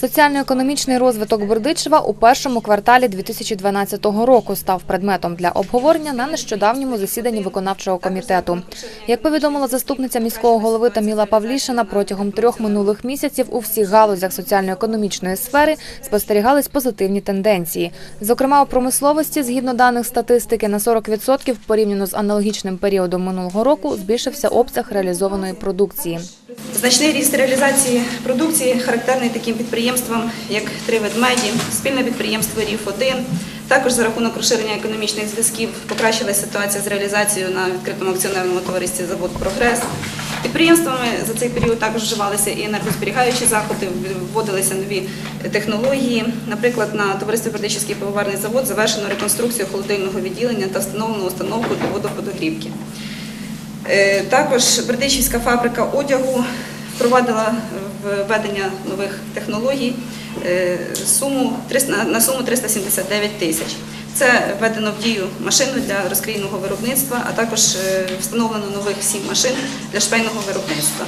Соціально-економічний розвиток Бердичева у першому кварталі 2012 року став предметом для обговорення на нещодавньому засіданні виконавчого комітету. Як повідомила заступниця міського голови Таміла Павлішина, протягом трьох минулих місяців у всіх галузях соціально-економічної сфери спостерігались позитивні тенденції. Зокрема, у промисловості, згідно даних статистики, на 40% порівняно з аналогічним періодом минулого року збільшився обсяг реалізованої продукції. Значний ріст реалізації продукції характерний таким підприємствам, як «Три ведмеді», спільне підприємство «Ріф-1». Також за рахунок розширення економічних зв'язків покращилася ситуація з реалізацією на відкритому акціонерному товаристві «Завод Прогрес». Підприємствами за цей період також вживалися і енергозберігаючі заходи, вводилися нові технології. Наприклад, на товаристві Бердичівський пивоварний завод завершено реконструкцію холодильного відділення та встановлено установку для водоподогрівки. Е, Також Бердичівська фабрика одягу впровадила введення нових технологій е, на- суму 379 тисяч. Це введено в дію машину для розкрійного виробництва, а також е, встановлено нових сім машин для швейного виробництва.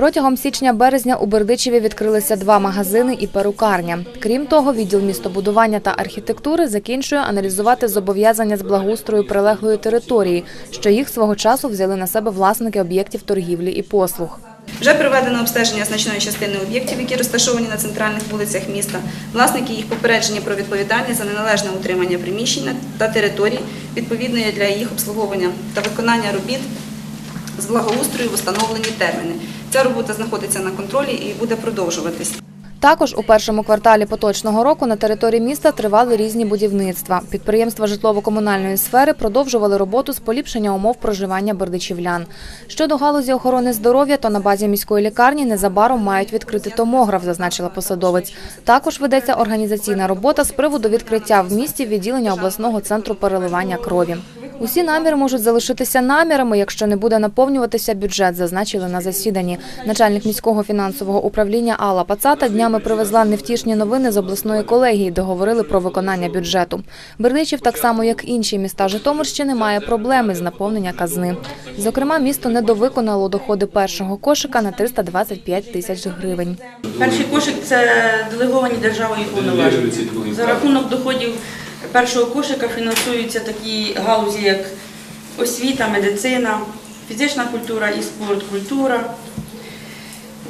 Протягом січня-березня у Бердичеві відкрилися два магазини і перукарня. Крім того, відділ містобудування та архітектури закінчує аналізувати зобов'язання з благоустрою прилеглої території, що їх свого часу взяли на себе власники об'єктів торгівлі і послуг. Вже проведено обстеження значної частини об'єктів, які розташовані на центральних вулицях міста. Власники їх попереджені про відповідальність за неналежне утримання приміщення та територій, відповідної для їх обслуговування та виконання робіт з благоустрою в установлені терміни. Ця робота знаходиться на контролі і буде продовжуватись. Також у першому кварталі поточного року на території міста тривали різні будівництва. Підприємства житлово-комунальної сфери продовжували роботу з поліпшення умов проживання бердичівлян. Щодо галузі охорони здоров'я, то на базі міської лікарні незабаром мають відкрити томограф, зазначила посадовець. Також ведеться організаційна робота з приводу відкриття в місті відділення обласного центру переливання крові. Усі наміри можуть залишитися намірами, якщо не буде наповнюватися бюджет, зазначили на засіданні. Начальник міського фінансового управління Алла Пацата днями привезла невтішні новини з обласної колегії, де говорили про виконання бюджету. Бердичів, так само як інші міста Житомирщини, має проблеми з наповнення казни. Зокрема, місто недовиконало доходи першого кошика на 325 тисяч гривень. Перший кошик це делеговані державою повноваження. За рахунок доходів першого кошика фінансуються такі галузі, як освіта, медицина, фізична культура і спорт, культура,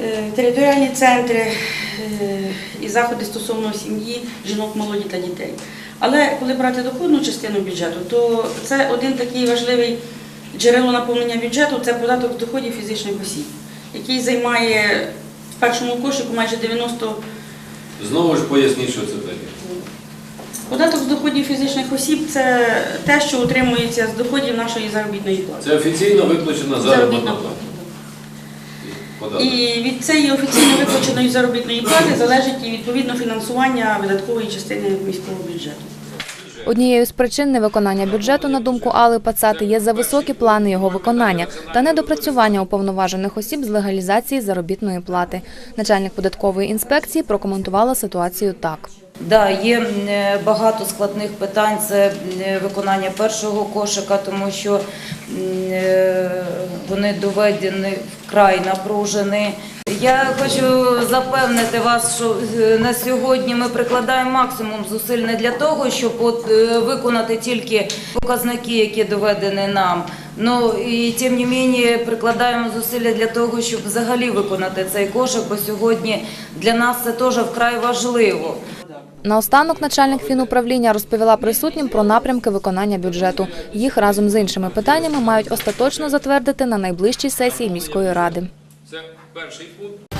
е, територіальні центри е, і заходи стосовно сім'ї, жінок, молоді та дітей. Але коли брати доходну частину бюджету, то це один такий важливий джерело наповнення бюджету це податок доходів фізичних осіб, який займає в першому кошику майже 90 Знову ж поясніть, що це таке. Податок з доходів фізичних осіб це те, що утримується з доходів нашої заробітної плати. Це офіційно виплачена заробітна плата. І від цієї офіційно виплаченої заробітної плати залежить і відповідно фінансування видаткової частини міського бюджету. Однією з причин невиконання бюджету, на думку Алли Пацати, є зависокі плани його виконання та недопрацювання уповноважених осіб з легалізації заробітної плати. Начальник податкової інспекції прокоментувала ситуацію так. Да, є е, багато складних питань. Це е, виконання першого кошика, тому що е, вони доведені вкрай напружені. Я хочу запевнити вас, що на сьогодні ми прикладаємо максимум зусиль не для того, щоб от, виконати тільки показники, які доведені нам. Ну і тим не менше прикладаємо зусилля для того, щоб взагалі виконати цей кошик, бо сьогодні для нас це теж вкрай важливо. Наостанок начальник фінуправління розповіла присутнім про напрямки виконання бюджету. Їх разом з іншими питаннями мають остаточно затвердити на найближчій сесії міської ради. Це перший пункт.